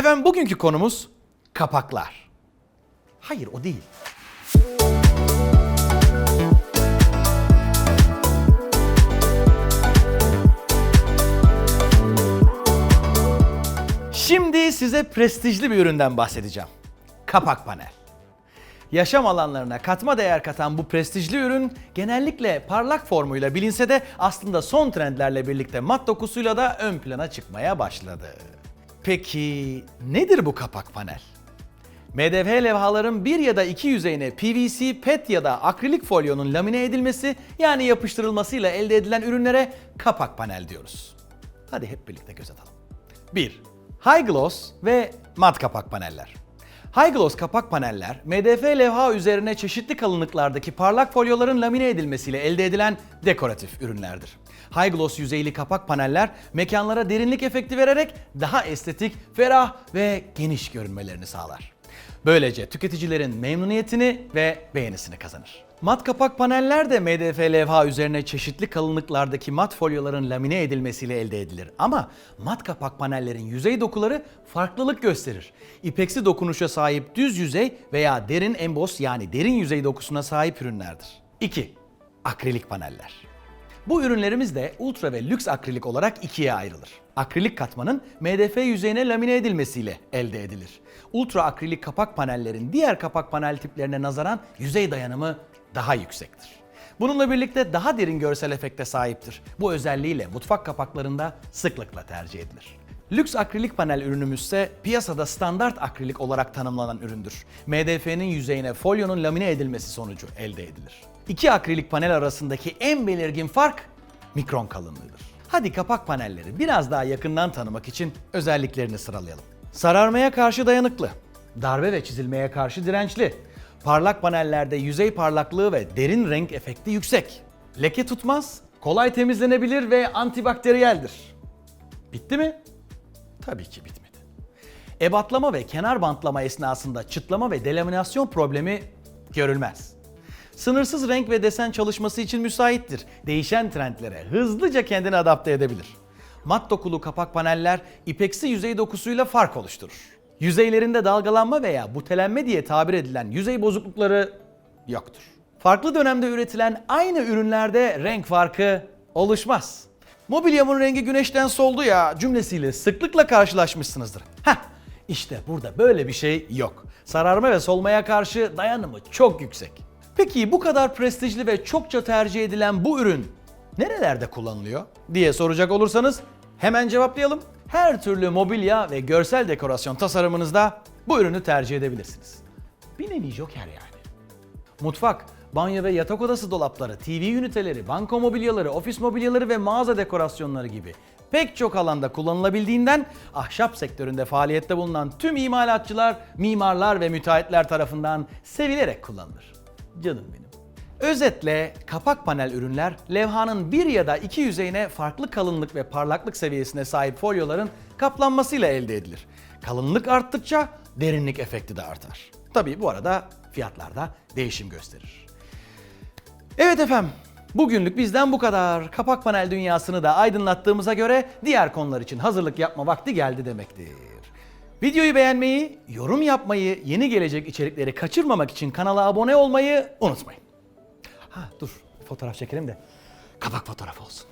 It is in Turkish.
Efendim bugünkü konumuz kapaklar. Hayır o değil. Şimdi size prestijli bir üründen bahsedeceğim. Kapak panel. Yaşam alanlarına katma değer katan bu prestijli ürün genellikle parlak formuyla bilinse de aslında son trendlerle birlikte mat dokusuyla da ön plana çıkmaya başladı. Peki nedir bu kapak panel? MDF levhaların bir ya da iki yüzeyine PVC, PET ya da akrilik folyonun lamine edilmesi yani yapıştırılmasıyla elde edilen ürünlere kapak panel diyoruz. Hadi hep birlikte göz atalım. 1. High gloss ve mat kapak paneller. High gloss kapak paneller, MDF levha üzerine çeşitli kalınlıklardaki parlak folyoların lamine edilmesiyle elde edilen dekoratif ürünlerdir. High gloss yüzeyli kapak paneller mekanlara derinlik efekti vererek daha estetik, ferah ve geniş görünmelerini sağlar. Böylece tüketicilerin memnuniyetini ve beğenisini kazanır. Mat kapak paneller de MDF levha üzerine çeşitli kalınlıklardaki mat folyoların lamine edilmesiyle elde edilir. Ama mat kapak panellerin yüzey dokuları farklılık gösterir. İpeksi dokunuşa sahip düz yüzey veya derin embos yani derin yüzey dokusuna sahip ürünlerdir. 2. Akrilik paneller. Bu ürünlerimiz de ultra ve lüks akrilik olarak ikiye ayrılır. Akrilik katmanın MDF yüzeyine lamine edilmesiyle elde edilir. Ultra akrilik kapak panellerin diğer kapak panel tiplerine nazaran yüzey dayanımı daha yüksektir. Bununla birlikte daha derin görsel efekte sahiptir. Bu özelliğiyle mutfak kapaklarında sıklıkla tercih edilir. Lüks akrilik panel ürünümüz ise piyasada standart akrilik olarak tanımlanan üründür. MDF'nin yüzeyine folyonun lamine edilmesi sonucu elde edilir. İki akrilik panel arasındaki en belirgin fark mikron kalınlığıdır. Hadi kapak panelleri biraz daha yakından tanımak için özelliklerini sıralayalım. Sararmaya karşı dayanıklı, darbe ve çizilmeye karşı dirençli, parlak panellerde yüzey parlaklığı ve derin renk efekti yüksek, leke tutmaz, kolay temizlenebilir ve antibakteriyeldir. Bitti mi? Tabii ki bitmedi. Ebatlama ve kenar bantlama esnasında çıtlama ve delaminasyon problemi görülmez. Sınırsız renk ve desen çalışması için müsaittir. Değişen trendlere hızlıca kendini adapte edebilir. Mat dokulu kapak paneller ipeksi yüzey dokusuyla fark oluşturur. Yüzeylerinde dalgalanma veya butelenme diye tabir edilen yüzey bozuklukları yoktur. Farklı dönemde üretilen aynı ürünlerde renk farkı oluşmaz. Mobilyamın rengi güneşten soldu ya cümlesiyle sıklıkla karşılaşmışsınızdır. Heh, işte burada böyle bir şey yok. Sararma ve solmaya karşı dayanımı çok yüksek. Peki bu kadar prestijli ve çokça tercih edilen bu ürün nerelerde kullanılıyor diye soracak olursanız hemen cevaplayalım. Her türlü mobilya ve görsel dekorasyon tasarımınızda bu ürünü tercih edebilirsiniz. Bir nevi joker yani. Mutfak, banyo ve yatak odası dolapları, TV üniteleri, banko mobilyaları, ofis mobilyaları ve mağaza dekorasyonları gibi pek çok alanda kullanılabildiğinden ahşap sektöründe faaliyette bulunan tüm imalatçılar, mimarlar ve müteahhitler tarafından sevilerek kullanılır. Canım benim. Özetle kapak panel ürünler levhanın bir ya da iki yüzeyine farklı kalınlık ve parlaklık seviyesine sahip folyoların kaplanmasıyla elde edilir. Kalınlık arttıkça derinlik efekti de artar. Tabii bu arada fiyatlarda değişim gösterir. Evet efendim. Bugünlük bizden bu kadar. Kapak panel dünyasını da aydınlattığımıza göre diğer konular için hazırlık yapma vakti geldi demektir. Videoyu beğenmeyi, yorum yapmayı, yeni gelecek içerikleri kaçırmamak için kanala abone olmayı unutmayın. Ha dur fotoğraf çekelim de kapak fotoğrafı olsun.